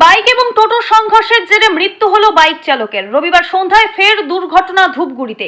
Bike এবং টোটো সংঘর্ষের জেরে মৃত্যু হলো বাইক চালকের। রবিবার সন্ধ্যায় ফের দুর্ঘটনা ধূপগুড়িতে।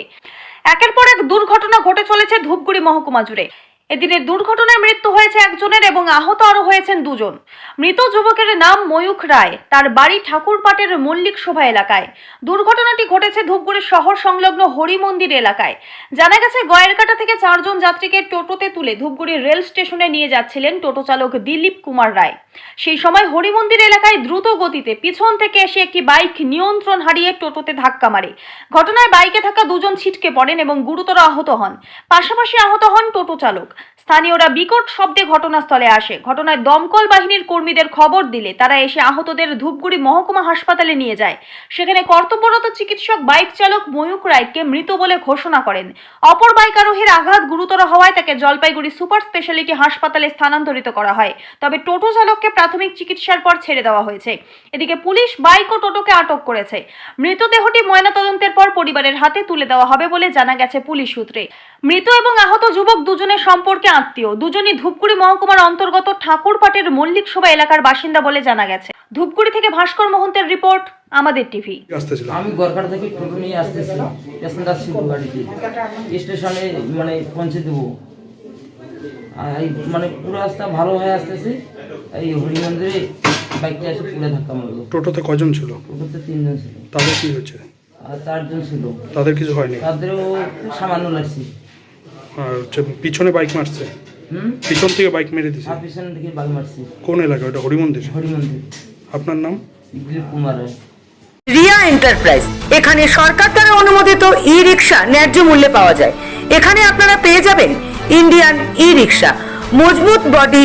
একের পর এক দুর্ঘটনা ঘটে চলেছে ধূপগুড়ি মহকুমা জুড়ে। এদিনের দুর্ঘটনায় মৃত্যু হয়েছে একজনের এবং আহত আরও হয়েছেন দুজন। মৃত যুবকের নাম ময়ূখ রায়। তার বাড়ি ঠাকুরপাটের মল্লিক শোভা এলাকায়। দুর্ঘটনাটি ঘটেছে ধূপগুড়ি শহর সংলগ্ন হরি মন্দির এলাকায়। জানা গেছে, গয়েরকাটা থেকে চারজন যাত্রীকে টোটোতে তুলে ধূপগুড়ি রেল স্টেশনে নিয়ে যাচ্ছিলেন টোটো চালক দিলীপ কুমার রায়। সেই সময় হরিমন্দির এলাকায় দ্রুত গতিতে পিছন থেকে এসে একটি বাইক নিয়ন্ত্রণ হারিয়ে টোটোতে ধাক্কা মারে। ঘটনায় বাইকে থাকা দুজন ছিটকে পড়েন এবং গুরুতর আহত হন। পাশাপাশি আহত হন টোটো চালক। স্থানীয়রা বিকট শব্দে ঘটনাস্থলে আসে। ঘটনায় দমকল বাহিনীর কর্মীদের খবর দিলে তারা এসে আহতদের ধূপগুড়ি মহকুমা হাসপাতালে নিয়ে যায়। সেখানে কর্তব্যরত চিকিৎসক, বাইক চালক ময়ূক রায়কে মৃত বলে ঘোষণা করেন। অপর বাইক আরোহীর আঘাত গুরুতর হওয়ায় তাকে জলপাইগুড়ি সুপার স্পেশালিটি হাসপাতালে স্থানান্তরিত করা হয়। তবে টোটো চালককে প্রাথমিক চিকিৎসার পর ছেড়ে দেওয়া হয়েছে। এদিকে পুলিশ বাইক ও টোটোকে আটক করেছে। মৃতদেহটি ময়নাতদন্তের পর পরিবারের হাতে তুলে দেওয়া হবে বলে জানা গেছে পুলিশ সূত্রে। মৃত এবং আহত যুবক দুজনের সম্পর্কে আত্মীয়। দুজনই ধূপগুড়ি মহকুমার অন্তর্গত ঠাকুরপাটের মল্লিক শোভা এলাকার বাসিন্দা বলে জানা গেছে। ধূপগুড়ি থেকে ভাস্কর মোহন্তের রিপোর্ট আমাদের টিভি। আমি গড়কাটা থেকে টোটো নিয়ে আসতেছিলাম। প্যাসেঞ্জার ছিল গাড়িতে স্টেশনে মানে পৌঁছে দেবো। এই মানে পুরো রাস্তা ভালো হয়ে আসতেছে। এই হরি মন্দিরে বাইকটা এসে পুলে ধাক্কা মারলো। টোটোতে কজন ছিল? টোটোতে তিনজন ছিল। তাদের কি আর চারজন ছিল। তাদের কিছু হয়নি? তাদেরও সামান্য লাগছে। আর হচ্ছে পিছনে বাইক মারছে? পিছন থেকে বাইক মেরে দিছে? পিছন মারছে। কোন এলাকা ওটা হরিমন্দির হরি মন্দির। আপনার নাম? দিলীপ কুমার রিয়া। এন্টারপ্রাইজ। এখানে সরকার দ্বারা অনুমোদিত ই রিক্সা ন্যায্য মূল্যে পাওয়া যায়। এখানে আপনারা পেয়ে যাবেন ইন্ডিয়ান ই রিক্সা মজবুত বডি